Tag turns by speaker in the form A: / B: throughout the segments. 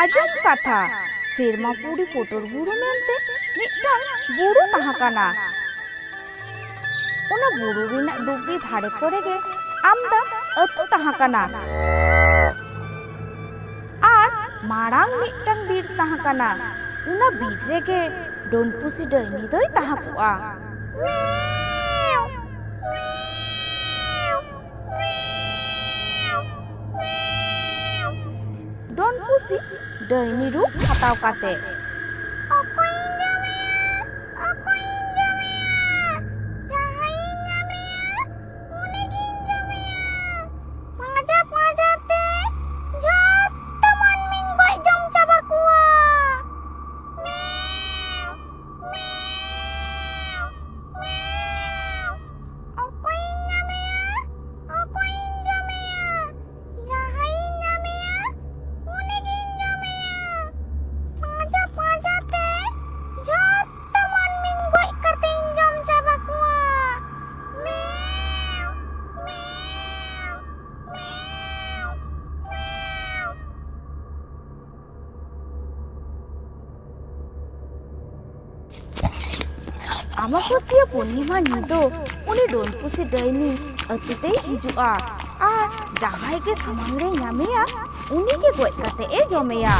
A: ᱟᱸᱡᱚᱢ ᱠᱟᱛᱷᱟ ᱥᱮᱨᱢᱟ ᱯᱩᱨᱤ ᱯᱚᱴᱚᱨ ᱵᱩᱨᱩ ᱢᱮᱱᱛᱮ ᱢᱤᱫᱴᱟᱝ ᱵᱩᱨᱩ ᱛᱟᱦᱮᱸ ᱠᱟᱱᱟ ᱚᱱᱟ ᱵᱩᱨᱩ ᱨᱮᱱᱟᱜ ᱰᱩᱜᱤ ᱫᱷᱟᱨᱮ ᱠᱚᱨᱮ ᱜᱮ ᱟᱢᱫᱟ ᱟᱹᱛᱩ ᱛᱟᱦᱮᱸ ᱠᱟᱱᱟ ᱟᱨ ᱢᱟᱲᱟᱝ ᱢᱤᱫᱴᱟᱝ ᱵᱤᱨ ᱛᱟᱦᱮᱸ ᱠᱟᱱᱟ ᱚᱱᱟ ᱵᱤᱨ ᱨᱮᱜᱮ ᱰᱚᱱᱯᱩᱥᱤ ᱰᱟᱹᱭᱱᱤ ᱫᱚᱭ ᱛᱟᱦᱮᱸ ᱠᱚᱜᱼᱟ
B: ডন পুসি ডাইনি রূপ হাতাও কাতে
A: ᱟᱢᱟᱵᱟᱹᱥᱤᱭᱟᱹ ᱯᱩᱨᱱᱤᱢᱟ ᱧᱤᱫᱟᱹ ᱩᱱᱤ ᱰᱚᱱᱯᱩᱥᱤ ᱰᱟᱹᱭᱱᱤ ᱟᱹᱛᱩ ᱛᱮᱭ ᱦᱤᱡᱩᱜᱼᱟ ᱟᱨ ᱡᱟᱦᱟᱸᱭ ᱜᱮ ᱥᱟᱢᱟᱝ ᱨᱮ ᱧᱟᱢᱮᱭᱟ ᱩᱱᱤᱜᱮ ᱜᱚᱡ ᱠᱟᱛᱮ ᱮ ᱡᱚᱢᱮᱭᱟ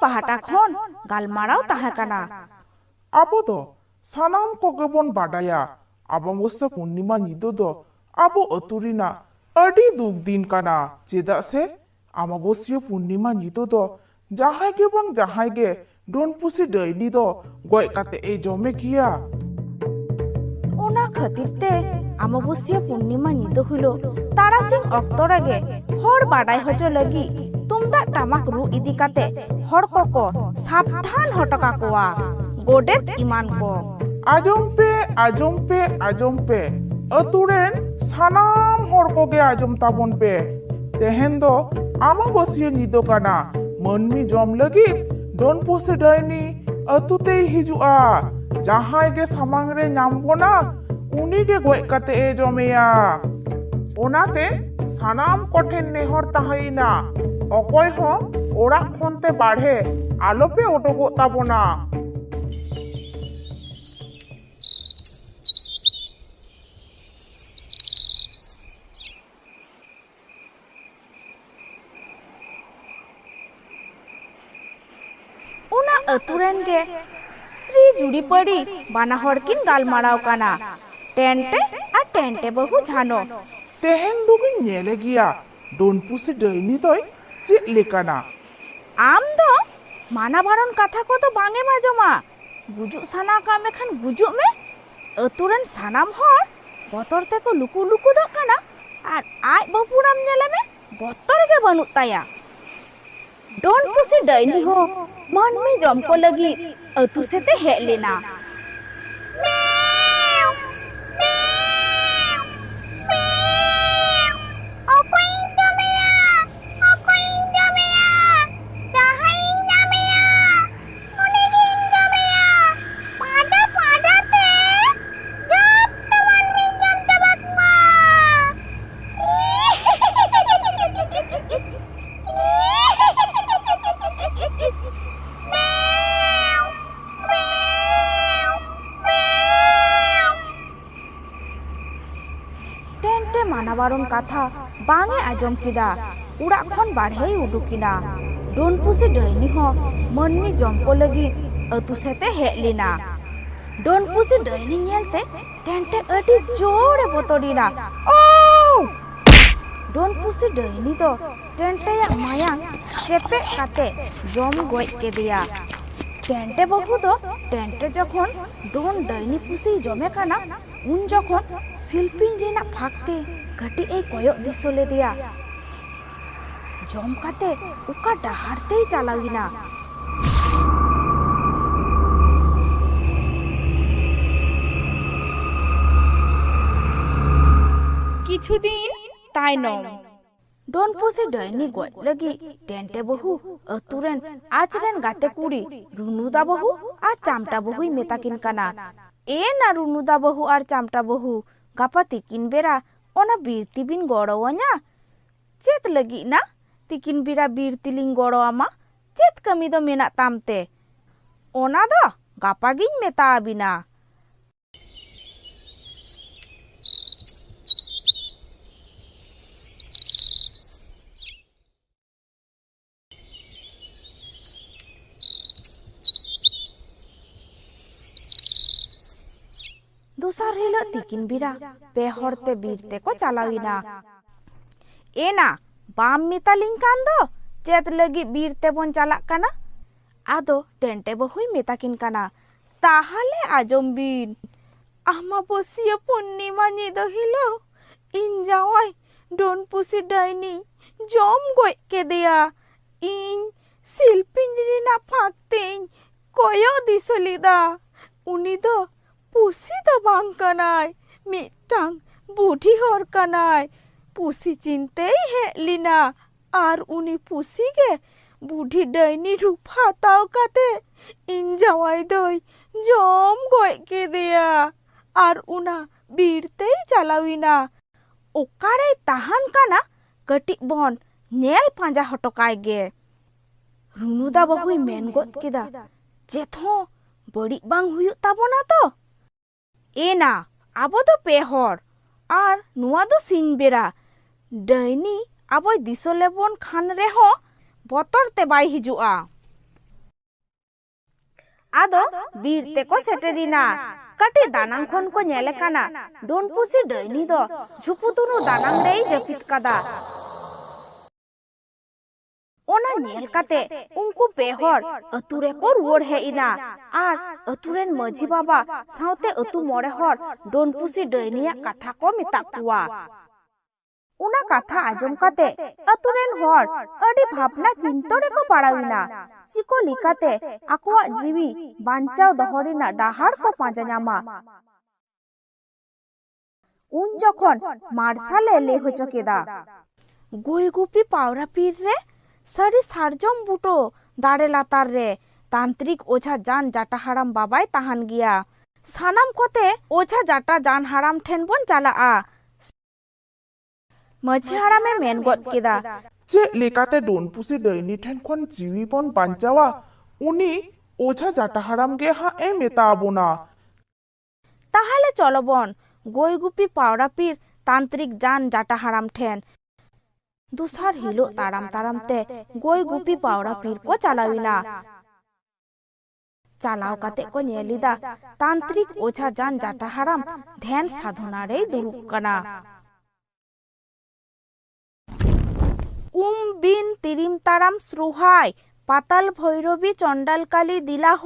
A: ᱯᱟᱦᱴᱟ ᱠᱷᱚᱱ ᱜᱟᱞᱢᱟᱨᱟᱣ ᱛᱟᱦᱮᱸ ᱠᱟᱱᱟ
C: ᱟᱵᱚ ᱫᱚ ᱥᱟᱱᱟᱢ ᱠᱚᱜᱮ ᱵᱚᱱ ᱵᱟᱰᱟᱭᱟ ᱚᱢᱟᱵᱚᱥᱥᱟ ᱯᱩᱨᱱᱤᱢᱟ ᱧᱤᱫᱟᱹ ᱫᱚ ᱟᱵᱚ ᱟᱹᱛᱩ ᱨᱮᱱᱟᱜ ᱟᱹᱰᱤ ᱫᱩᱠ ᱫᱤᱱ ᱠᱟᱱᱟ ᱪᱮᱫᱟᱜ ᱥᱮ ᱚᱢᱟᱵᱚᱥᱥᱤᱭᱟᱹ ᱯᱩᱨᱱᱤᱢᱟ ᱧᱤᱫᱟᱹ ᱫᱚ ᱡᱟᱦᱟᱸᱭ ᱜᱮ ᱵᱟᱝ ᱡᱟᱦᱟᱸᱭ ᱜᱮ ᱰᱳᱱᱯᱩᱥᱤ ᱰᱟᱹᱭᱱᱤ ᱫᱚ ᱜᱚᱡ ᱠᱟᱛᱮ ᱮ ᱡᱚᱢᱮ ᱜᱮᱭᱟ
A: ᱚᱱᱟ ᱠᱷᱟᱹᱛᱤᱨ ᱛᱮ ᱟᱢᱟᱵᱚᱥᱤᱭᱟᱹ ᱯᱩᱨᱱᱤᱢᱟ ᱧᱤᱫᱟᱹ ᱦᱤᱞᱳᱜ ᱛᱟᱨᱟᱥᱤᱧ ᱚᱠᱛᱚ ᱨᱮᱜᱮ ᱦᱚᱲ ᱵᱟᱰᱟᱭ ᱦᱚᱪᱚ ᱞᱟᱹᱜᱤᱫ ᱛᱩᱢᱫᱟᱜ ᱴᱟᱢᱟᱠ ᱨᱩ ᱤᱫᱤ ᱠᱟᱛᱮ ᱦᱚᱲ ᱠᱚᱠᱚ ᱥᱟᱵᱫᱷᱟᱱ ᱦᱚᱴᱚ ᱠᱟᱠᱚᱣᱟ ᱜᱚᱰᱮᱛ ᱮᱢᱟᱱ ᱠᱚ
C: ᱟᱸᱡᱚᱢ ᱯᱮ ᱟᱸᱡᱚᱢ ᱯᱮ ᱟᱸᱡᱚᱢ ᱯᱮ ᱟᱹᱛᱩ ᱨᱮᱱ ᱥᱟᱱᱟᱢ ᱦᱚᱲ ᱠᱚᱜᱮ ᱟᱸᱡᱚᱢ ᱛᱟᱵᱚᱱ ᱯᱮ ᱛᱮᱦᱮᱧ ᱫᱚ ᱟᱢᱟᱵᱟᱹᱥᱤᱭᱟᱹ ᱧᱤᱫᱟᱹ ᱠᱟᱱᱟ ᱢᱟᱹᱱᱢᱤ ᱡᱚᱢ ᱞᱟᱹᱜᱤᱫ ᱰᱳᱱᱯᱩᱥᱤ ᱰᱟᱹᱭᱱᱤ ᱟᱹᱛᱩ ᱛᱮᱭ ᱦᱤᱡᱩᱜᱼᱟ ᱡᱟᱦᱟᱸᱭ ᱜᱮ ᱥᱟᱢᱟᱝ ᱨᱮ ᱧᱟᱢ ᱵᱚᱱᱟ ᱩᱱᱤᱜᱮ ᱜᱚᱡ ᱠᱟᱛᱮ ᱮ ᱡᱚᱢᱮᱭᱟ ᱚᱱᱟᱛᱮ ᱥᱟᱱᱟᱢ ᱠᱚᱴᱷᱮᱱ ᱱᱮᱦᱚᱨ ᱛᱟᱦᱮᱸᱭᱮᱱᱟ ᱚᱠᱚᱭ ᱦᱚᱸ ᱚᱲᱟᱜ ᱠᱷᱚᱱ ᱛᱮ ᱵᱟᱲᱦᱮ ᱟᱞᱚᱯᱮ ᱳᱰᱳᱠᱚᱜ ᱛᱟᱵᱚᱱᱟ
A: ᱚᱱᱟ ᱟᱹᱛᱩ ᱨᱮᱱ ᱜᱮ ᱥᱛᱨᱤ ᱡᱩᱲᱤᱯᱟᱹᱲᱤ ᱵᱟᱱᱟ ᱦᱚᱲ ᱠᱤᱱ ᱜᱟᱞᱢᱟᱨᱟᱣ ᱠᱟᱱᱟ ᱴᱮᱱᱴᱮ ᱟᱨ ᱴᱮᱱᱴᱮ ᱵᱟᱹᱦᱩ ᱡᱷᱟᱱᱚ
C: ᱛᱮᱦᱮᱧ ᱫᱚᱵᱤᱱ ᱧᱮᱞᱮ ᱜᱮᱭᱟ ᱰᱳᱱᱯᱩᱥᱤ ᱰᱟᱹᱭᱱᱤ ᱫᱚᱭ
A: ચેટ લેકાના આમ દો માના બારણ કથા કો તો બાંગે માં જમા ગુજુ સાના કામે ખાન ગુજુ મે અતુરન સાનામ હોર બતર તે કો લુકુ લુકુ દો કાના
B: આર આજ બપુરામ નેલેમે બતર કે બનુ તાયા ડોન પુસી ડૈની હો મન મે જમ કો લગી અતુ સેતે હે લેના
A: ᱴᱮᱱᱴᱮ ᱢᱟᱱᱟ ᱵᱟᱨᱚᱱ ᱠᱟᱛᱷᱟ ᱵᱟᱝ ᱮ ᱟᱸᱡᱚᱢ ᱠᱮᱫᱟ ᱚᱲᱟᱜ ᱠᱷᱚᱱ ᱵᱟᱨᱦᱮᱭ ᱩᱰᱩᱠᱤᱱᱟ ᱰᱳᱱ ᱯᱩᱥᱤ ᱰᱟᱹᱭᱱᱤ ᱦᱚᱸ ᱢᱟᱹᱱᱢᱤ ᱡᱚᱢ ᱠᱚ ᱞᱟᱹᱜᱤᱫ ᱟᱹᱛᱩ ᱥᱮᱫ ᱮ ᱦᱮᱡ ᱞᱮᱱᱟ ᱰᱳᱱ ᱯᱩᱥᱤ ᱰᱟᱹᱭᱱᱤ ᱧᱮᱞᱛᱮ ᱴᱮᱱᱴᱮ ᱟᱹᱰᱤ ᱡᱳᱨᱮ ᱵᱚᱛᱚᱨᱮᱱᱟ ᱳ ᱰᱳᱱ ᱯᱩᱥᱤ ᱰᱟᱹᱭᱱᱤ ᱫᱚ ᱴᱮᱱᱴᱮᱭᱟᱜ ᱢᱟᱭᱟᱝ ᱪᱮᱯᱮᱫ ᱠᱟᱛᱮ ᱡᱚᱢ ᱜᱚᱡ ᱠᱮᱫᱮᱭᱟ টেন্টে বহু তো, টেন্টে যখন ডোন ডাইনি পুসি জমে কানা, উন যখন শিল্পী রেনা ফাঁকতে ঘাটি এই কয়ক দিসলে দিয়া। জমকাতে উকা ডাহারতেই চালাউইনা কিছুদিন তাই নয়। ᱰᱚᱱ ᱯᱩᱥᱤ ᱰᱟᱹᱭᱱᱤ ᱜᱚᱡ ᱞᱟᱹᱜᱤᱫ ᱴᱮᱱᱴᱮ ᱵᱟᱹᱦᱩ ᱟᱹᱛᱩ ᱨᱮᱱ ᱟᱡᱨᱮᱱ ᱜᱟᱛᱮ ᱠᱩᱲᱤ ᱨᱩᱱᱩᱫᱟ ᱵᱟᱹᱦᱩ ᱟᱨ ᱪᱟᱢᱴᱟ ᱵᱟᱹᱦᱩᱭ ᱢᱮᱛᱟᱠᱤᱱ ᱠᱟᱱᱟ ᱮ ᱱᱟ ᱨᱩᱱᱩᱫᱟ ᱵᱟᱹᱦᱩ ᱟᱨ ᱪᱟᱢᱴᱟ ᱵᱟᱹᱦᱩ ᱜᱟᱯᱟ ᱛᱤᱠᱤᱱ ᱵᱮᱲᱟ ᱚᱱᱟ ᱵᱤᱨᱛᱤ ᱵᱤᱱ ᱜᱚᱲᱚᱣᱟᱹᱧᱟ ᱪᱮᱫ ᱞᱟᱹᱜᱤᱫ ᱱᱟ ᱛᱤᱠᱤᱱ ᱵᱮᱲᱟ ᱵᱤᱨᱛᱤ ᱞᱤᱧ ᱜᱚᱲᱚ ᱟᱢᱟ ᱪᱮᱫ ᱠᱟᱹᱢᱤ ᱫᱚ ᱢᱮᱱᱟᱜ ᱛᱟᱢ ᱛᱮ ᱚᱱᱟ ᱫᱚ ᱜᱟᱯᱟ ᱜᱤᱧ ᱢᱮᱛᱟ ᱟᱵᱤᱱᱟ ᱫᱚᱥᱟᱨ ᱦᱤᱞᱳᱜ ᱛᱤᱠᱤᱱ ᱵᱮᱲᱟ ᱯᱮ ᱦᱚᱲᱛᱮ ᱵᱤᱨ ᱛᱮᱠᱚ ᱪᱟᱞᱟᱣᱮᱱᱟ ᱮᱱᱟ ᱵᱟᱢ ᱢᱮᱛᱟᱞᱤᱧ ᱠᱟᱱ ᱫᱚ ᱪᱮᱫ ᱞᱟᱹᱜᱤᱫ ᱵᱤᱨ ᱛᱮᱵᱚᱱ ᱪᱟᱞᱟᱜ ᱠᱟᱱᱟ ᱟᱫᱚ ᱴᱮᱱᱴᱮ ᱵᱟᱹᱦᱩᱭ ᱢᱮᱛᱟᱠᱤᱱ ᱠᱟᱱᱟ ᱛᱟᱦᱟᱞᱮ ᱟᱸᱡᱚᱢ ᱵᱤᱱ ᱟᱢᱟᱵᱚᱥᱤᱭᱟᱹ ᱯᱩᱨᱱᱤᱢᱟ ᱧᱤᱫᱟᱹ ᱦᱤᱞᱳᱜ ᱤᱧ ᱡᱟᱶᱟᱭ ᱰᱚᱱ ᱯᱩᱥᱤ ᱰᱟᱹᱭᱱᱤ ᱡᱚᱢ ᱜᱚᱡ ᱠᱮᱫᱮᱭᱟ ᱤᱧ ᱥᱤᱞᱯᱤᱧ ᱨᱮᱱᱟᱜ ᱯᱷᱟᱸᱠ ᱛᱮᱧ ᱠᱚᱭᱚᱜ ᱫᱤᱥᱟᱹ ᱞᱮᱫᱟ ᱩᱱᱤ ᱫᱚ পুষি তো કનાય મિટાંગ બુઢી હોર કનાય પુસી ચિંતે હે લીના আর উনি পুষিকে বুঢি ডাইনি রূপা তাও কাতে ইন যাওয়াই দই জম গই কে দেয়া আর উনা বীরতেই চালাউইনা ওকারে তাহান কানা কটিক বন নেল পাঁজা হটকায় গে। রুনুদা বহুই মেন গদ কেদা যেথ বড়ি বাং হুয়ুগ তাবনা তো? ᱮᱱᱟ ᱟᱵᱚ ᱫᱚ ᱯᱮ ᱦᱚᱲ ᱟᱨ ᱱᱚᱣᱟ ᱫᱚ ᱥᱤᱧ ᱵᱮᱲᱟ ᱰᱟᱹᱭᱱᱤ ᱟᱵᱚᱭ ᱫᱤᱥᱟᱹ ᱞᱮᱵᱚᱱ ᱠᱷᱟᱱ ᱨᱮᱦᱚᱸ ᱵᱚᱛᱚᱨ ᱛᱮ ᱵᱟᱭ ᱦᱤᱡᱩᱜᱼᱟ ᱟᱫᱚ ᱵᱤᱨ ᱛᱮᱠᱚ ᱥᱮᱴᱮᱨᱮᱱᱟ ᱠᱟᱹᱴᱤᱡ ᱫᱟᱱᱟᱝ ᱠᱷᱚᱱ ᱠᱚ ᱧᱮᱞᱮ ᱠᱟᱱᱟ ᱰᱳᱱ ᱯᱩᱥᱤ ᱰᱟᱹᱭᱱᱤ ᱫᱚ ᱡᱷᱩᱯᱩᱛᱩᱱᱩ ᱫᱟᱱᱟᱝ ᱨᱮᱭ ᱡᱟᱹᱯᱤᱫ ᱠᱟᱫᱟ ᱚᱱᱟ ᱧᱮᱞ ᱠᱟᱛᱮ ᱩᱱᱠᱩ ᱯᱮ ᱦᱚᱲ ᱟᱹᱛᱩ ᱨᱮᱠᱚ ᱨᱩᱣᱟᱹᱲ ᱦᱮᱡ ᱮᱱᱟ ᱟᱨ ᱟᱹᱛᱩ ᱨᱮᱱ ᱢᱟᱺᱡᱷᱤ ᱵᱟᱵᱟ ᱥᱟᱶᱛᱮ ᱟᱹᱛᱩ ᱢᱚᱬᱮ ᱦᱚᱲ ᱰᱳᱱ ᱯᱩᱥᱤ ᱰᱟᱹᱭᱱᱤᱭᱟᱜ ᱠᱟᱛᱷᱟ ko ᱢᱮᱛᱟᱜ ᱠᱚᱣᱟ ᱚᱱᱟ ᱠᱟᱛᱷᱟ ᱟᱸᱡᱚᱢ ᱠᱟᱛᱮ ᱟᱹᱛᱩ ᱨᱮᱱ ᱦᱚᱲ ᱟᱹᱰᱤ ᱵᱷᱟᱵᱽᱱᱟ ᱪᱤᱱᱛᱟᱹ ᱨᱮᱠᱚ ᱯᱟᱲᱟᱣᱮᱱᱟ ᱪᱤᱠᱚ ᱞᱮᱠᱟᱛᱮ ᱟᱠᱚᱣᱟᱜ ᱡᱤᱣᱤ ᱵᱟᱧᱪᱟᱣ ᱫᱚᱦᱚ ᱨᱮᱱᱟᱜ ᱰᱟᱦᱟᱨ ᱠᱚ ᱯᱟᱸᱡᱟ ᱧᱟᱢᱟ ᱩᱱ ᱡᱚᱠᱷᱚᱱ ᱢᱟᱨᱥᱟᱞᱮ ᱞᱟᱹᱭ ᱦᱚᱪᱚ ᱠᱮᱫᱟ ᱜᱩᱭ ᱜᱩᱯᱤ ᱯᱟᱣᱨᱟ ᱯᱤᱨ ᱨᱮ ᱥᱟᱹᱨᱤ ᱥᱟᱨᱡᱚᱢ ᱵᱩᱴᱟᱹ ᱫᱟᱨᱮ ᱞᱟᱛᱟᱨ ᱨᱮ ᱛᱟᱱᱛᱨᱤᱠ ᱳᱡᱷᱟ ᱡᱟᱱ ᱡᱟᱴᱟ ᱦᱟᱲᱟᱢ ᱵᱟᱵᱟᱭ ᱛᱟᱦᱮᱱ ᱜᱮᱭᱟ ᱥᱟᱱᱟᱢ ᱠᱚᱛᱮ ᱳᱡᱷᱟ ᱡᱟᱴᱟ ᱡᱟᱱ haram ᱴᱷᱮᱱ ᱵᱚᱱ ᱪᱟᱞᱟᱜᱼᱟ ᱢᱟᱹᱡᱷᱤ ᱦᱟᱲᱟᱢᱮ ᱢᱮᱱ ᱜᱚᱫ ᱠᱮᱫᱟ
C: ᱪᱮᱫ ᱞᱮᱠᱟᱛᱮ ᱰᱚᱱᱯᱩᱥᱤ ᱰᱟᱹᱭᱱᱤ ᱴᱷᱮᱱ ᱠᱷᱚᱱ ᱡᱤᱣᱤ ᱵᱚᱱ ᱵᱟᱧᱪᱟᱣᱟ ᱩᱱᱤ ওঝা জাটা হারাম গে হা এ মেতাবনা
A: তাহলে চলো বন গইগুপি পাওড়াপির তান্ত্রিক যান জাটা হারাম ঠেন দুসার હિલો তারাম তারামতে গোই গুপি পাওরা পির কো કો চালাও কাতে কো নেলিদা তান্ত্রিক ওছা জান জাটা হারাম, ধ্যান সাধনারে দুরুক কানা উম তিরিম তারাম শ্রুহাই, পাতাল ভৈরবী চন্ডাল কালী দিলাহ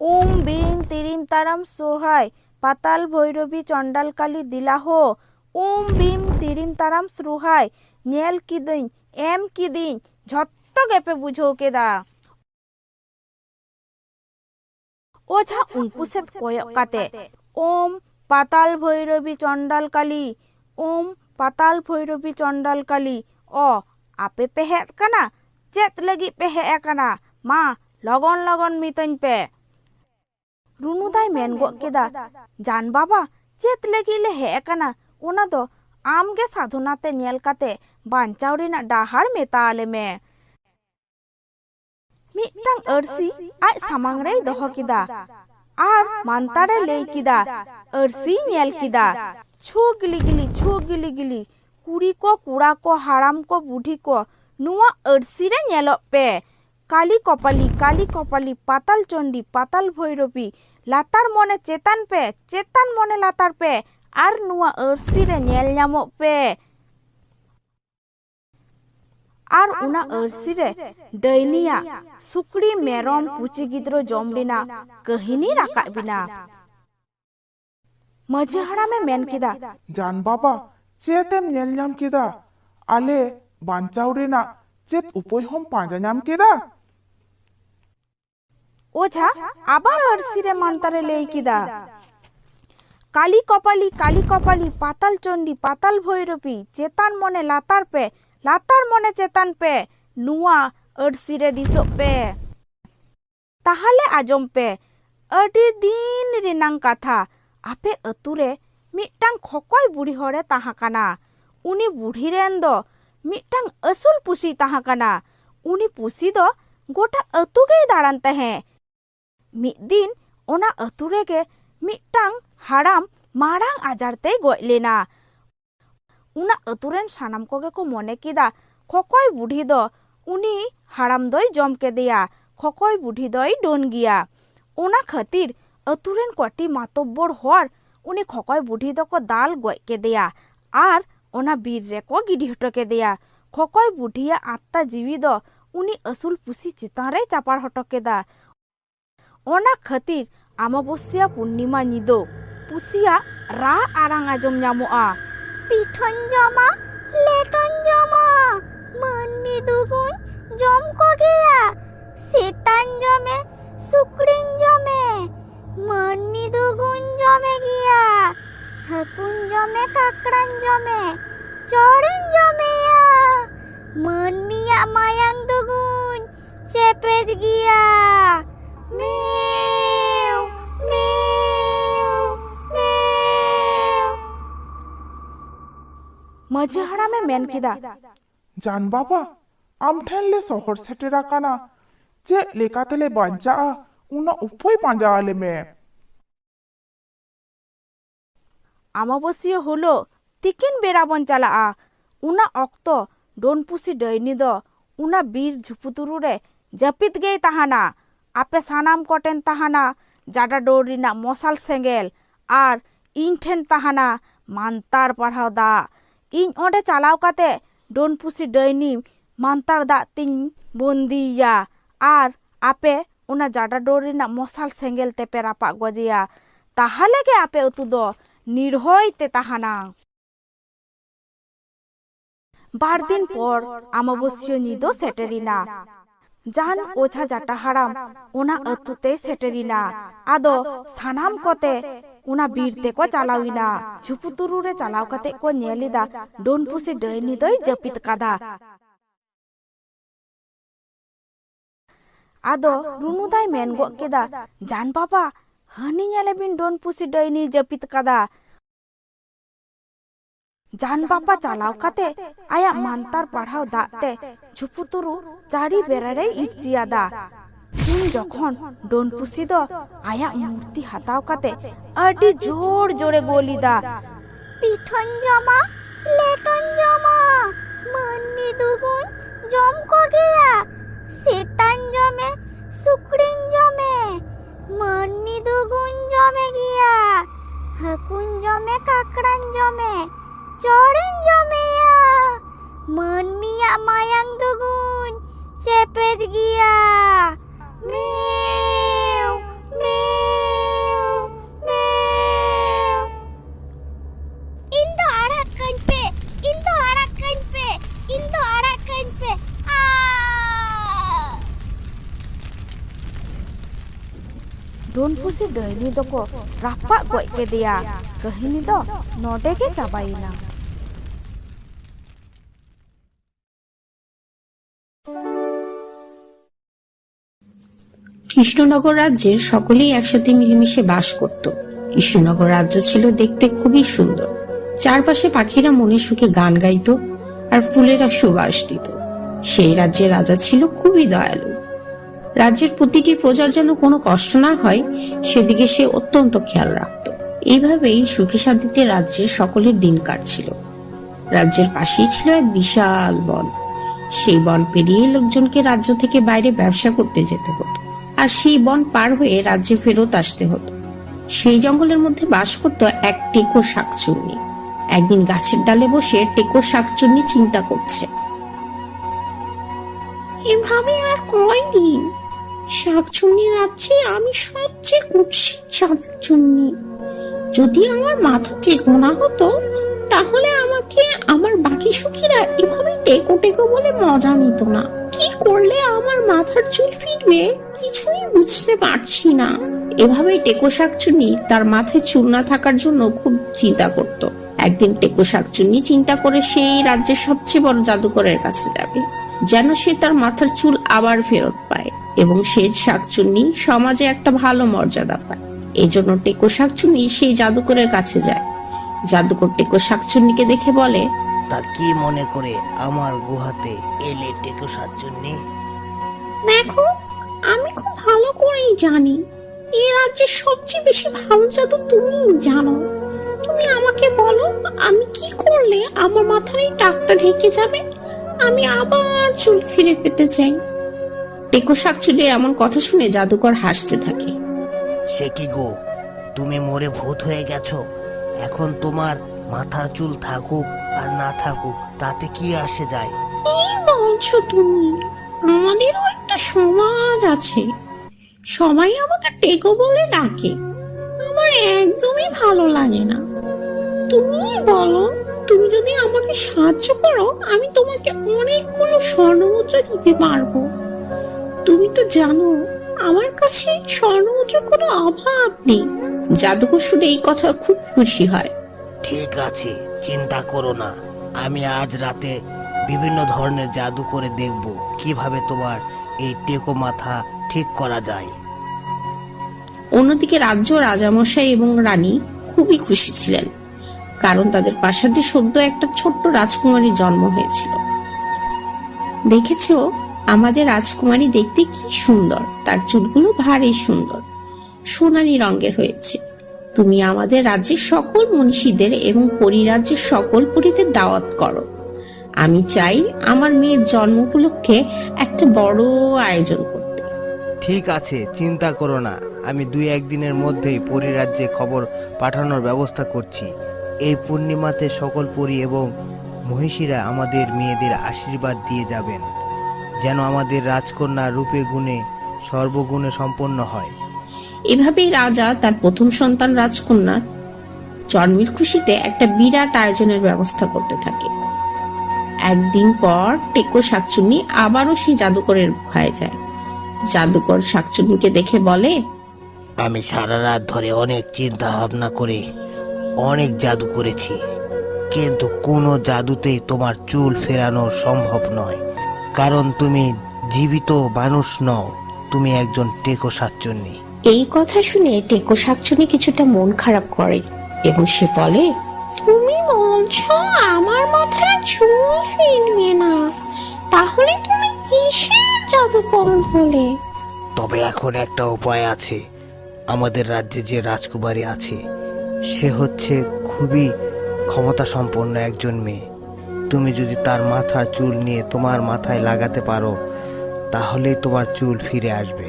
A: উম বিন তিরিম তারাম সোহায় পাতাল ভৈরবী চণ্ডাল কালী হো। ᱩᱢ ᱵᱤᱢ ᱛᱤᱨᱤᱢ ᱛᱟᱲᱟᱢ ᱥᱨᱩᱦᱟᱭ ᱧᱮᱞ ᱠᱤᱫᱟᱹᱧ ᱮᱢ ᱠᱤᱫᱟᱹᱧ ᱡᱷᱚᱛᱚ ᱜᱮᱯᱮ ᱵᱩᱡᱷᱟᱹᱣ ᱠᱮᱫᱟ ᱚᱡᱷᱟ ᱩᱱᱠᱩ ᱥᱮᱫ ᱠᱚᱭᱚᱜ ᱠᱟᱛᱮ ᱳᱢ পাতাল ভৈরবী চণ্ডাল কালী ওম পাতাল ভৈরবী চণ্ডাল কালী ᱚ ᱟᱯᱮ ᱯᱮ ᱦᱮᱡ ᱟᱠᱟᱱᱟ ᱪᱮᱫ ᱞᱟᱹᱜᱤᱫ ᱯᱮ ᱦᱮᱡ ᱟᱠᱟᱱᱟ ᱢᱟ ᱞᱚᱜᱚᱱ ᱞᱚᱜᱚᱱ ᱢᱤᱛᱟᱹᱧ ᱯᱮ ᱨᱩᱱᱩ ᱫᱟᱭ ᱢᱮᱱ ᱜᱚᱫ ᱠᱮᱫᱟ ᱡᱟᱱ ᱵᱟᱵᱟ ᱪᱮᱫ ᱞᱟᱹᱜᱤᱫ ᱞᱮ ᱦᱮᱡ ᱟᱠᱟᱱᱟ ᱚᱱᱟ ᱫᱚ ᱟᱢᱜᱮ ᱥᱟᱫᱷᱚᱱᱟᱛᱮ ᱧᱮᱞ ᱠᱟᱛᱮ ᱵᱟᱧᱪᱟᱣ ᱨᱮᱱᱟᱜ ᱰᱟᱦᱟᱨ ᱢᱮᱛᱟ ᱟᱞᱮᱢᱮ ᱢᱤᱫᱴᱟᱝ ᱟᱹᱨᱥᱤ ᱟᱡ ᱥᱟᱢᱟᱝ ᱨᱮᱭ ᱫᱚᱦᱚ ᱠᱮᱫᱟ ᱟᱨ ᱢᱟᱱᱛᱟᱲᱮ ᱞᱟᱹᱭ ᱠᱮᱫᱟ ᱟᱹᱨᱥᱤ ᱧᱮᱞ ᱠᱮᱫᱟ ᱪᱷᱩ ᱜᱤᱞᱤ ᱜᱤᱞᱤ ᱪᱷᱩ ᱜᱤᱞᱤ ᱜᱤᱞᱤ ᱠᱩᱲᱤ ᱠᱚ ᱠᱚᱲᱟ ᱠᱚ ᱦᱟᱲᱟᱢ ᱠᱚ ᱵᱩᱰᱷᱤ ᱠᱚ ᱱᱚᱣᱟ ᱟᱹᱨᱥᱤ ᱨᱮ ᱧᱮᱞᱚᱜ ᱯᱮ কালী কপালি কালী কপালি পাতাল চণ্ডী পাতাল ভৈরবী লাতার মনে চেতান পে চেতান মনে লাতার পে ᱟᱨ ᱱᱚᱣᱟ ᱟᱹᱨᱥᱤ ᱨᱮ ᱧᱮᱞ ᱧᱟᱢᱚᱜ ᱯᱮ ᱟᱨ ᱚᱱᱟ ᱟᱹᱨᱥᱤ ᱨᱮ ᱰᱟᱹᱭᱱᱤᱭᱟᱜ ᱥᱩᱠᱨᱤ ᱢᱮᱨᱚᱢ ᱯᱩᱪᱤ ᱜᱤᱫᱽᱨᱟᱹ ᱡᱚᱢ ᱨᱮᱱᱟᱜ ᱠᱟᱹᱦᱤᱱᱤ ᱨᱟᱠᱟᱵ ᱵᱤᱱᱟ ᱢᱟᱹᱡᱷᱤ ᱦᱟᱲᱟᱢᱮ ᱢᱮᱱ ᱠᱮᱫᱟ
C: ᱡᱟᱱ ᱵᱟᱵᱟ ᱪᱮᱫ ᱮᱢ ᱧᱮᱞ ᱧᱟᱢ ᱠᱮᱫᱟ ᱟᱞᱮ ᱵᱟᱧᱪᱟᱣ ᱨᱮᱱᱟᱜ ᱪᱮᱫ ᱩᱯᱟᱹᱭ ᱦᱚᱸᱢ ᱯᱟᱸᱡᱟ ᱧᱟᱢ ᱠᱮᱫᱟ
A: ओझा आबार अर्सी रे मंतरे लेई किदा কালি কপালি কালি কপালি পাতাল চণ্ডী পাতাল ভৈরবী চেতান মনে লাতার পে ᱞᱟᱛᱟᱨ ᱢᱚᱱᱮ ᱪᱮᱛᱟᱱ ᱯᱮ ᱱᱚᱣᱟ ᱟᱹᱨᱥᱤ ᱨᱮ ᱫᱤᱥᱚᱜ ᱯᱮ ᱛᱟᱦᱞᱮ ᱟᱸᱡᱚᱢ ᱯᱮ ᱟᱹᱰᱤ ᱫᱤᱱ ᱨᱮᱱᱟᱝ ᱠᱟᱛᱷᱟ ᱟᱯᱮ ᱟᱹᱛᱩ ᱨᱮ ᱢᱤᱫᱴᱟᱝ ᱠᱷᱚᱠᱚᱭ ᱵᱩᱲᱦᱤ ᱦᱚᱲᱮ ᱛᱟᱦᱮᱸ ᱠᱟᱱᱟ ᱩᱱᱤ ᱵᱩᱲᱦᱤ ᱨᱮᱱ ᱫᱚ ᱢᱤᱫᱴᱟᱝ ᱟᱹᱥᱩᱞ ᱯᱩᱥᱤ ᱛᱟᱦᱮᱸ ᱠᱟᱱᱟ ᱩᱱᱤ ᱯᱩᱥᱤ ᱫᱚ ᱜᱚᱴᱟ ᱟᱹᱛᱩ ᱜᱮᱭ ᱫᱟᱬᱟᱱ ᱛᱟᱦᱮᱸ ᱢᱤᱫ ᱫᱤᱱ ᱚᱱᱟ ᱟᱹᱛᱩ ᱨᱮᱜᱮ ᱢᱤᱫᱴᱟᱝ ᱦᱟᱲᱟᱢ ᱢᱟᱨᱟᱝ ᱟᱡᱟᱨ ᱛᱮᱭ ᱜᱚᱡ ᱞᱮᱱᱟ ᱩᱱᱟ ᱟᱛᱩᱨᱮᱱ ᱥᱟᱱᱟᱢ ᱠᱚᱜᱮ ᱠᱚ ᱢᱚᱱᱮ ᱠᱮᱫᱟ ᱠᱷᱚᱠᱚᱭ ᱵᱩᱰᱷᱤ ᱫᱚ ᱩᱱᱤ ᱦᱟᱲᱟᱢ ᱫᱚᱭ ᱡᱚᱢ ᱠᱮᱫᱮᱭᱟ ᱠᱷᱚᱠᱚᱭ ᱵᱩᱰᱷᱤ ᱫᱚᱭ ᱰᱟᱹᱱ ᱜᱮᱭᱟ ᱚᱱᱟ ᱠᱷᱟᱹᱛᱤᱨ ᱟᱛᱩᱨᱮᱱ ᱠᱚᱴᱤ ᱢᱟᱛᱚᱵᱵᱚᱨ ᱦᱚᱲ ᱩᱱᱤ ᱠᱷᱚᱠᱚᱭ ᱵᱩᱰᱷᱤ ᱫᱚᱠᱚ ᱫᱟᱞ ᱜᱚᱡ ᱠᱮᱫᱮᱭᱟ ᱟᱨ ᱚᱱᱟ ᱵᱤᱨ ᱨᱮᱠᱚ ᱜᱤᱰᱤ ᱦᱚᱴᱚ ᱠᱮᱫᱮᱭᱟ ᱠᱷᱚᱠᱚᱭ ᱵᱩᱰᱷᱤᱭᱟᱜ ᱟᱛᱛᱟ ᱡᱤᱣᱤ ᱫᱚ ᱩᱱᱤ ᱟᱹᱥᱩᱞ ᱯᱩᱥᱤ ᱪᱮᱛᱟᱱ ᱨᱮᱭ ᱪᱟᱯᱟᱲ ᱦᱚᱴᱚ ᱠᱮᱫᱟ ᱚᱱᱟ ᱠᱷᱟᱹᱛᱤᱨ আমাবস্যা পূর্ণিমা নিদ পুষিয়া রা আরাং আজম নামোয়া
B: পিঠন জমা লেটন জমা মান্নি দুগুণ জম গিয়া সেতান জমে সুকরিন জমে মান্নি দুগুণ জমে গিয়া হাকুন জমে কাকড়ান জমে চড়েন জমেয়া মান্নিয়া মায়াং দুগুণ চেপেজ গিয়া মে मझिहरा में
A: मेन किदा जान बाबा
C: आम ठेन ले शहर सेटेरा काना जे लेका तेले बंचा उना उपोई पांजा आले হলো তিকিন
A: বেড়াবন চালাআ উনা অক্ত ডোনপুসি ডাইনি দ উনা বীর ঝুপুতুরু রে জাপিত গে তাহানা। আপে সানাম কটেন তাহানা জাডা ডোরিনা মশাল সেঙ্গেল আর ইন তাহানা মান্তার পাড়াও দা। ᱤᱧ ᱚᱸᱰᱮ ᱪᱟᱞᱟᱣ ᱠᱟᱛᱮ ᱰᱚᱱᱯᱩᱥᱤ ᱰᱟᱹᱭᱱᱤ ᱢᱟᱱᱛᱟᱲ ᱫᱟᱜ ᱛᱤᱧ ᱵᱚᱱᱫᱤᱭᱮᱭᱟ ᱟᱨ ᱟᱯᱮ ᱚᱱᱟ ᱡᱟᱰᱟ ᱰᱚᱨ ᱨᱮᱱᱟᱜ ᱢᱚᱥᱟᱞ ᱥᱮᱸᱜᱮᱞ ᱛᱮᱯᱮ ᱨᱟᱯᱟᱜ ᱜᱚᱡᱮᱭᱟ ᱛᱟᱦᱞᱮ ᱜᱮ ᱟᱯᱮ ᱩᱛᱩ ᱫᱚ ᱱᱤᱨᱦᱚᱭ ᱛᱮ ᱛᱟᱦᱮᱱᱟ ᱵᱟᱨ ᱫᱤᱱ ᱯᱚᱨ ᱟᱢᱟᱵᱚᱥᱭᱚ ᱧᱤᱫᱟᱹ ᱥᱮᱴᱮᱨᱤᱱᱟ ᱡᱟᱱ ওঝা ᱡᱟᱴᱟ হারাম ওনা আতুতে সেটেরিনা আদো সানাম কতে ᱚᱱᱟ ᱵᱤᱨ ᱛᱮᱠᱚ ᱪᱟᱞᱟᱣᱮᱱᱟ ᱡᱷᱩᱯᱩᱛᱩᱨᱩ ᱨᱮ ᱪᱟᱞᱟᱣ ᱠᱟᱛᱮ ᱠᱚ ᱧᱮᱞ ᱮᱫᱟ ᱰᱳᱱᱯᱩᱥᱤ ᱰᱟᱹᱭᱱᱤ ᱫᱚᱭ ᱡᱟᱹᱯᱤᱫ ᱠᱟᱫᱟ ᱟᱫᱚ ᱨᱩᱱᱩᱫᱟᱭ ᱢᱮᱱ ᱜᱚᱫ ᱠᱮᱫᱟ ᱡᱟᱱ ᱵᱟᱵᱟ ᱦᱟᱹᱱᱤ ᱧᱮᱞᱮᱵᱤᱱ ᱰᱳᱱᱯᱩᱥᱤ ᱰᱟᱹᱭᱱᱤ ᱡᱟᱹᱯᱤᱫ ᱠᱟᱫᱟ ᱡᱟᱱ ᱵᱟᱯᱟ ᱪᱟᱞᱟᱣ ᱠᱟᱛᱮ ᱟᱭᱟᱜ ᱢᱟᱱᱛᱟᱨ ᱯᱟᱲᱦᱟᱣ ᱫᱟᱜ ᱛᱮ ᱡᱷᱩᱯᱩᱛᱩᱨᱩ ᱪᱟᱹᱲᱤ ᱵᱮᱲᱟᱨᱮᱭ ᱤᱨᱪᱤᱭᱟᱫᱟ ᱤᱧ ᱡᱚᱠᱷᱚᱱ ᱰᱚᱱᱯᱩᱥᱤ ᱫᱚ ᱟᱭᱟᱜ ᱢᱩᱨᱛᱤ ᱦᱟᱛᱟᱣ ᱠᱟᱛᱮ ᱟᱹᱰᱤ ᱡᱳᱨ ᱡᱳᱨᱮ ᱜᱳᱞᱤᱫᱟ
B: ᱯᱤᱴᱷᱚᱧ ᱡᱚᱢᱟ ᱞᱮᱴᱚᱧ ᱡᱚᱢᱟ ᱢᱟᱹᱱᱢᱤ ᱫᱩᱜᱩᱧ ᱡᱚᱢ ᱠᱚᱜᱮᱭᱟ ᱥᱮᱛᱟᱧ ᱡᱚᱢᱮ ᱥᱩᱠᱨᱤᱧ ᱡᱚᱢᱮ ᱢᱟᱹᱱᱢᱤ ᱫᱩᱜᱩᱧ ᱡᱚᱢᱮ ᱜᱮᱭᱟ ᱦᱟᱹᱠᱩᱧ ᱡᱚᱢᱮ ᱠᱟᱠᱲᱟᱧ ᱡᱚᱢᱮ ᱪᱚᱲᱤᱧ ᱡᱚᱢᱮᱭᱟ ᱢᱟᱹᱱᱢᱤᱭᱟᱜ ᱢᱟᱭᱟᱝ ᱫᱩᱜᱩᱧ ᱪᱮᱯᱮᱡ ᱜᱮᱭᱟ
A: ᱰᱚᱱᱯᱩᱥᱤ ᱰᱟᱹᱭᱱᱤ ᱫᱚᱠᱚ ᱨᱟᱯᱟᱜ ᱜᱚᱡ ᱠᱮᱫᱮᱭᱟ ᱠᱟᱹᱦᱱᱤ ᱫᱚ ᱱᱚᱰᱮ ᱜᱮ ᱪᱟᱵᱟᱭᱮᱱᱟ
D: কৃষ্ণনগর রাজ্যের সকলেই একসাথে মিলেমিশে বাস করত। কৃষ্ণনগর রাজ্য ছিল দেখতে খুবই সুন্দর। চারপাশে পাখিরা মনে সুখে গান গাইত আর ফুলেরা সুবাস দিত। সেই রাজ্যের রাজা ছিল খুবই দয়ালু। রাজ্যের প্রতিটি প্রজার যেন কোনো কষ্ট না হয়, সেদিকে সে অত্যন্ত খেয়াল রাখত। এইভাবেই সুখে শান্তিতে রাজ্যের সকলের দিন কাটছিল। রাজ্যের পাশেই ছিল এক বিশাল বন। সেই বন পেরিয়ে লোকজনকে রাজ্য থেকে বাইরে ব্যবসা করতে যেতে হতো। আর সেই বন পার হয়ে রাজ্যে ফেরত আসতে হতো। সেই জঙ্গলের মধ্যে বাস করত এক টেকো শাকচুন্নি। একদিন গাছের ডালে বসে টেকো শাকচুন্নি চিন্তা করছে। এভাবে আর কয়দিন? শাকচুন্নি রাজ্যে আমি সবচেয়ে কুৎসিত শাকচুন্নি। যদি আমার মাথা টেকো না হতো, তাহলে আমাকে আমার বাকি সুখীরা এভাবে টেকো টেকো বলে মজা নিত না। কি করলে আমার মাথার চুল ফিরবে কিছুই বুঝতে পারছি না। এভাবে টেকো শাকচুনি তার মাথায় চুল না থাকার জন্য খুব চিন্তা করত। একদিন টেকো শাকচুন্নি চিন্তা করে সেই রাজ্যের সবচেয়ে বড় জাদুকরের কাছে যাবে যেন সে তার মাথার চুল আবার ফেরত পায় এবং সে শাকচুন্নি সমাজে একটা ভালো মর্যাদা পায়। এই জন্য টেকো শাকচুন্নি সেই জাদুকরের কাছে যায়। জাদুকর টেকো শাকচুন্নিকে দেখে বলে
E: তা কি মনে করে আমার গুহাতে এলে টেকো সাতজন্যে
D: দেখো আমি খুব ভালো করেই জানি। এই রাজ্যে সবচেয়ে বেশি ভালো জাদু তুমি জানো। তুমি আমাকে বলো আমি কি করলে আমার মাথার এই টাকটা ঢেকে যাবে? আমি আবার চুল ফিরে পেতে চাই। টেকো শাকচুলির এমন কথা শুনে জাদুকর হাসতে থাকে।
E: সে কি গো? তুমি মরে ভূত হয়ে গেছো। এখন তোমার মাথার চুল থাকুক আর না থাকুক তাতে কি আসে যায়?
D: কি বলছো তুমি? আমাদের একটা সমাজ আছে। সবাই আমাকে টেকো বলে ডাকে। আমার একদমই ভালো লাগে না। তুমি বলো, তুমি যদি আমাকে সাহায্য করো, আমি তোমাকে অনেকগুলো স্বর্ণমুদ্রা দিতে পারব। তুমি তো জানো, আমার কাছে স্বর্ণমুদ্রার কোনো অভাব নেই। জাদুকর শুনে এই কথা খুব খুশি হয়।
E: ঠিক আছে, চিন্তা করো না। আমি আজ রাতে বিভিন্ন ধরনের জাদু করে দেখব। কীভাবে তোমার এই টেকো মাথা ঠিক করা যায়।
D: অন্যদিকে রাজ্য রাজামশাই এবং রানী খুবই খুশি ছিলেন, কারণ তাদের প্রাসাদে সদ্য একটা ছোট্ট রাজকুমারীর জন্ম হয়েছিল। দেখেছ, আমাদের রাজকুমারী দেখতে কি সুন্দর, তার চুলগুলো ভারী সুন্দর, সোনালী রঙের হয়েছে। তুমি আমাদের রাজ্যের সকল মনীষীদের এবং পরিরাজ্যের সকল পরীদের দাওয়াত করো। আমি চাই আমার মেয়ের জন্ম উপলক্ষে একটা বড় আয়োজন করতে।
E: ঠিক আছে চিন্তা করো না। আমি দুই একদিনের মধ্যেই পরিরাজ্যে খবর পাঠানোর ব্যবস্থা করছি। এই পূর্ণিমাতে সকল পরি এবং মহিষীরা আমাদের মেয়েদের আশীর্বাদ দিয়ে যাবেন যেন আমাদের রাজকন্যা রূপে গুণে সর্বগুণে সম্পন্ন হয়।
D: এভাবেই রাজা তার প্রথম সন্তান রাজকন্যার জন্মের খুশিতে একটা বিরাট আয়োজনের ব্যবস্থা করতে থাকে। একদিন পর টেকো শাকচুন্নি আবারও সেই জাদুকরের গুহায় যায়। জাদুকর শাকচুন্নিকে দেখে বলে
E: আমি সারা রাত ধরে অনেক চিন্তা ভাবনা করে অনেক জাদু করেছি কিন্তু কোনো জাদুতেই তোমার চুল ফেরানো সম্ভব নয় কারণ তুমি জীবিত মানুষ নও তুমি একজন টেকো সাতচন্নি
D: এই কথা শুনে টেকো শাকচুনি কিছুটা মন খারাপ করে এবং সে বলে বলছো আমার মাথায় চুল ফিরবে না। তাহলে তুমি কিসের জাদুকর হলে
E: তবে এখন একটা উপায় আছে। আমাদের রাজ্যে যে রাজকুমারী আছে সে হচ্ছে খুবই ক্ষমতা সম্পন্ন একজন মেয়ে। তুমি যদি তার মাথার চুল নিয়ে তোমার মাথায় লাগাতে পারো তাহলেই তোমার চুল ফিরে আসবে।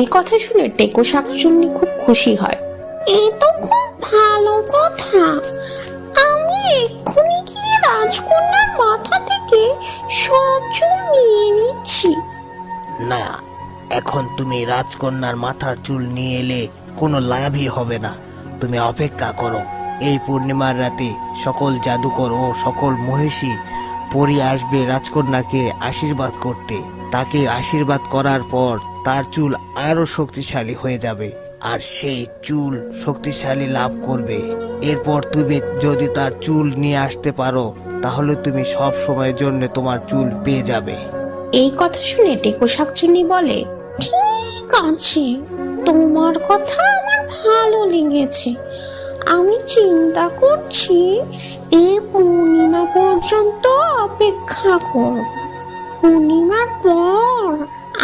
D: এই কথা শুনে টেকো শাকচুন্নি খুব খুশি হয়। এ তো খুব ভালো কথা। রাজকন্যার মাথা থেকে সব চুল নিয়ে নিচ্ছি।
E: না, এখন তুমি রাজকন্যার মাথার চুল নিয়ে এলে কোনো লাভই হবে না। তুমি অপেক্ষা করো, এই পূর্ণিমার রাতে সকল জাদুকর ও সকল মহিষী পরি আসবে রাজকন্যাকে আশীর্বাদ করতে। তাকে আশীর্বাদ করার পর তার চুল আরও শক্তিশালী হয়ে যাবে আর সেই চুল শক্তিশালী লাভ করবে। এরপর তুমি যদি তার চুল নিয়ে আসতে পারো তাহলে তুমি সব সময়ের জন্য তোমার চুল পেয়ে যাবে।
D: এই কথা শুনে টেকো শাকচুন্নি বলে, ঠিক আছে, তোমার কথা আমার ভালো লেগেছে। আমি চিন্তা করছি এই পূর্ণিমা পর্যন্ত অপেক্ষা করব। পূর্ণিমার পর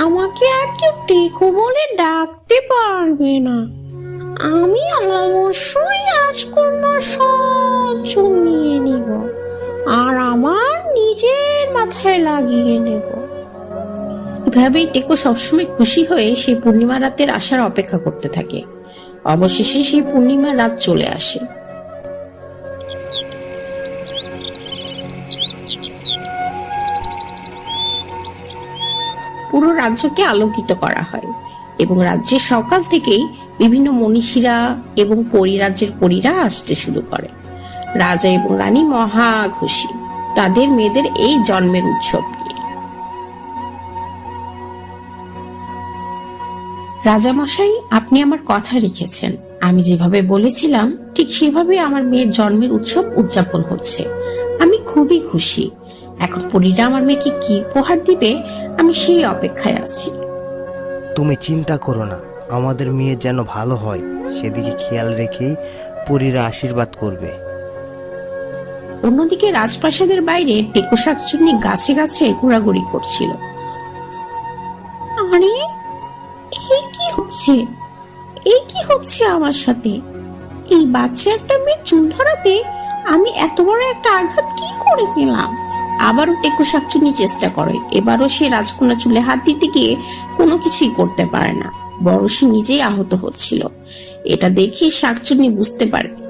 D: আমাকে আর কেউ টেকো বলে ডাকতে পারবে না। আমি অবশ্যই রাজকন্যা সব চুল নিয়ে নিব। আর আমার নিজের মাথায় লাগিয়ে নেব। এভাবেই টেকো সবসময় খুশি হয়ে সেই পূর্ণিমা রাতের আসার অপেক্ষা করতে থাকে। অবশেষে সেই পূর্ণিমা রাত চলে আসে। পুরো রাজ্যকে আলোকিত করা হয় এবং রাজ্যের সকাল থেকেই বিভিন্ন মনীষীরা এবং পরিরাজ্যের পরীরা আসতে শুরু করে। রাজা এবং রানী মহা খুশি। তাদের মেয়েদের এই জন্মের উৎসব রাজামশাই, আপনি আমার কথা রেখেছেন। আমি যেভাবে বলেছিলাম, ঠিক সেভাবে আমার মেয়ের জন্মের উৎসব উদযাপন হচ্ছে। আমি খুবই খুশি। এখন পরীরা আমার মেয়েকে কি উপহার দিবে, আমি সেই অপেক্ষায় আছি।
E: তুমি চিন্তা করো না, আমাদের মেয়ে যেন ভালো হয়, সেদিকে খেয়াল রেখেই পরীরা আশীর্বাদ করবে।
D: অন্যদিকে রাজপ্রাসাদের বাইরে টেকো শাকচুন্নি গাছে গাছে ঘোরাঘুরি করছিল। আরে এই কি হচ্ছে? এই কি হচ্ছে আমার সাথে? এই বাচ্চা একটা মেয়ের চুল ধরাতে আমি এত বড় একটা আঘাত কি করে পেলাম? আবারও টেকো শাকচুন্নি চেষ্টা করে, এবারও সে রাজকন্যা চুলে হাত দিতে গিয়ে কোনো কিছুই করতে পারে না। বড় সে নিজেই আহত হচ্ছিল। এটা দেখে শাকচুন্নি বুঝতে পারে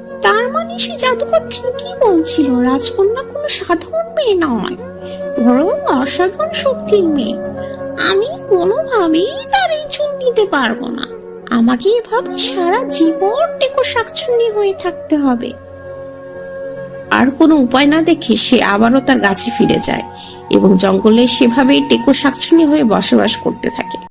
D: সে ঠিকই বলছিল? রাজকন্যা কোনো সাধারণ মেয়ে নয়, বরং অসাধারণ শক্তির মেয়ে। আমি কোনোভাবেই তার এই চুল নিতে পারব না। আমাকে এভাবে সারা জীবন টেকো শাকচুন্নি হয়ে থাকতে হবে। আর কোনো উপায় না দেখে সে আবারও তার গাছে ফিরে যায় এবং জঙ্গলে সেভাবেই টেকো শাকচুন্নি হয়ে বসবাস করতে থাকে।